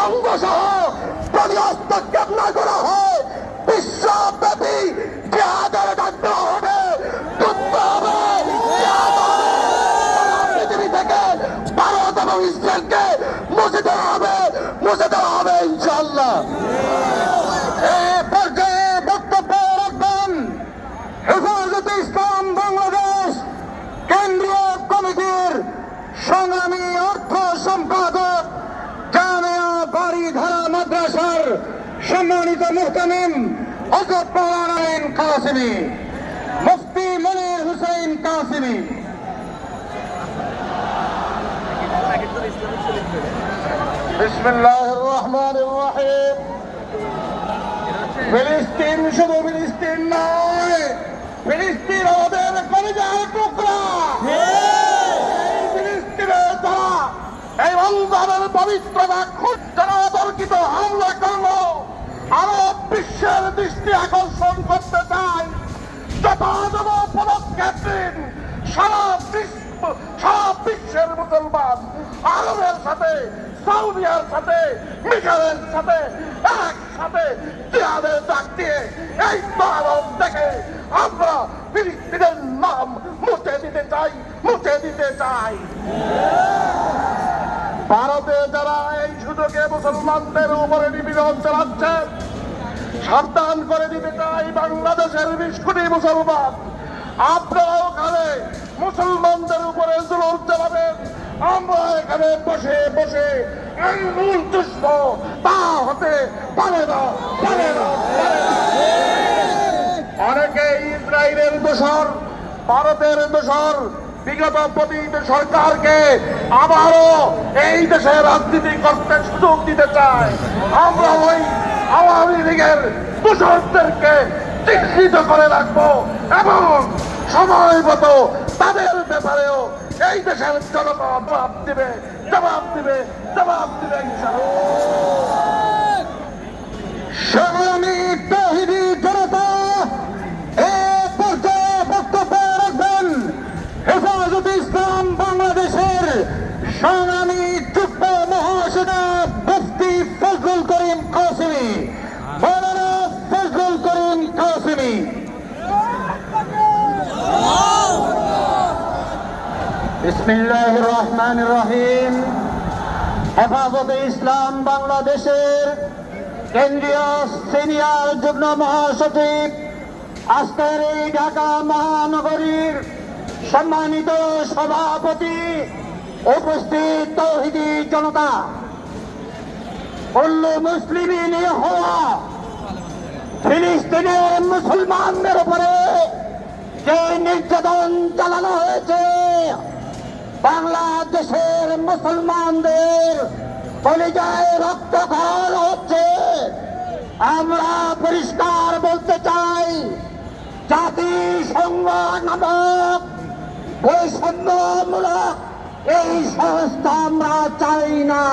জাতিসংঘ সহ যদি হস্তক্ষেপ না করা হয়, বিশ্বব্যাপী জেহাদের ডাক দেওয়া হবে। যুদ্ধ হবে পৃথিবী থেকে ভারত এবং ইসরায়েলকে মুছে দেওয়া হবে, মুছে দেওয়া হবে ইনশাল্লাহ মাদ্রাসার সম্মানিত মুহতামিম হজরত মৌলানা কাসিমি মুফতি মনির হুসাইন কাসিমি। বিসমিল্লাহির রহমানির রহিম। ফিলিস্তিন শুধু ফিলিস্তিন নয় ফিলিস্তিন আমাদের কলিজার টুকরা। ফিলিস্তিনের দ্বারা এই রমজানের পবিত্রতা খুব জনতর্কিত হামলা করল আরব বিশ্বের দৃষ্টি আকর্ষণ করতে চাই। পদক্ষেপ সারা বিশ্ব, সারা বিশ্বের মুসলমান আরবের সাথে সাথে মিশরের সাথে, একসাথে জিহাদের ডাক দিয়ে এই ভারত থেকে আমরা ফিলিস্তিনের নাম মুছে দিতে চাই, মুছে দিতে চাই। ভারতে যারা এই সুযোগে মুসলমানদের উপরে নিপীড়ন চালাচ্ছেন সাবধান করে দিতে চাই বাংলাদেশের বিশ মুসলমান। আপনারা ওখানে মুসলমানদের উপরে জোর চালাবেন। আমরা এখানে বসে বসে আঙ্গুল চুষব তা হতে পারে না পারে না। অনেকে ইসরায়েলের দোষর। ভারতের দোষর বিগত পতিত সরকারকে আবারও এই দেশে রাজনীতি করতে সুযোগ দিতে চায়। আমরা ওই আওয়ামী লীগের দোষরদেরকে চিহ্নিত করে রাখব এবং সময় মতো তাদের ব্যাপারেও এই দেশের জনতা জবাব দিবে জবাব দিবে জবাব দিবে সংগ্রামী যুগ্ম মহাসেনা মুফতি ফজলুল করিম কাসিমি। মৌলানা ফজলুল করিম কাসিমি। বিসমিল্লাহ রহমান রহিম। হেফাজতে ইসলাম বাংলাদেশের কেন্দ্রীয় সিনিয়র যুগ্ম মহাসচিব, আজকের এই ঢাকা মহানগরীর সম্মানিত সভাপতি উপস্থিত তৌহিদি জনতা উল্লু মুসলিমিন হওয়া ফিলিস্তিনের মুসলমানদের উপরে যে নির্যাতন চালানো হয়েছে, বাংলাদেশের মুসলমানদের কলিজায় রক্তক্ষরণ হচ্ছে, আমরা পরিষ্কার বলতে চাই, জাতিসংঘ নামক বৈষম্যমূলক এই সংস্থা আমরা চাই না।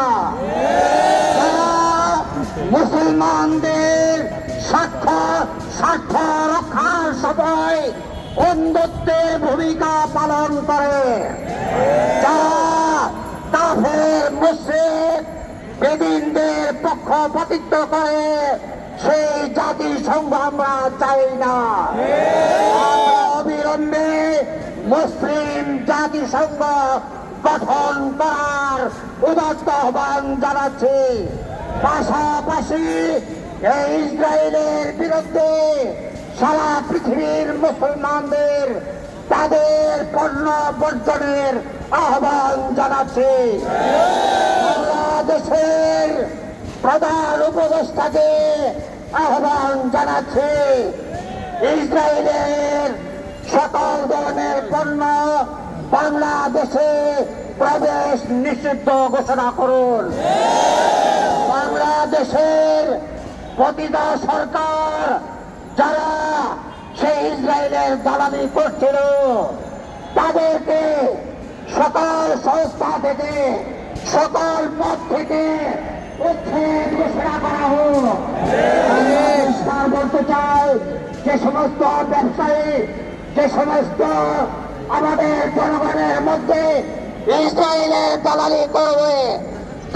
মুসলমানদের স্বার্থ স্বার্থ রক্ষার সময় অন্ধত্বের ভূমিকা পালন করে। কাফের, মুশ্রিক, বেদিনদের পক্ষপাতিত্ব করে, সেই জাতিসংঘ আমরা চাই না। অবিলম্বে মুসলিম জাতিসংঘ গঠন করার উদাত্ত আহ্বান জানাচ্ছি। পাশাপাশি ইসরায়েলের বিরুদ্ধে সারা পৃথিবীর মুসলমানদের তাদের পণ্য বর্জনের আহ্বান জানাচ্ছি। বাংলাদেশের প্রধান উপদেষ্টাকে আহ্বান জানাচ্ছি। ইসরায়েলের সকল ধরনের পণ্য বাংলাদেশে প্রবেশ নিষিদ্ধ ঘোষণা করুন। বাংলাদেশের প্রতিটা সরকার, যারা সেই ইসরায়েলের দালালি করছিল, তাদেরকে সকল সংস্থা থেকে, সকল পদ থেকে উচ্ছেদ ঘোষণা করা হোক। বলতে চাই, যে সমস্ত ব্যবসায়ী, যে সমস্ত আমাদের জনগণের মধ্যে ইসরায়েলের দালালি করবে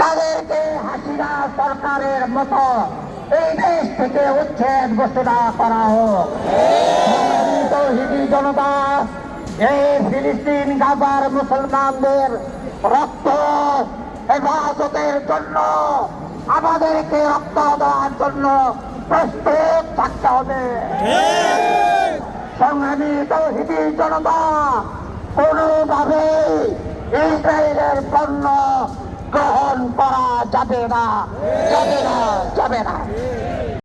তাদেরকে হাসিনা সরকারের মতো এই দেশ থেকে উচ্ছেদ ঘোষণা করা হোক। তৌহিদি জনতা এই ফিলিস্তিন গাজার মুসলমানদের রক্ত হেফাজতের জন্য আমাদেরকে রক্ত দেওয়ার জন্য প্রস্তুত থাকতে হবে। সংগ্রামী তৌহিদি জনতা কোনোভাবে ইসরায়েলের পণ্য গ্রহণ করা যাবে না। যাবে না যাবে না।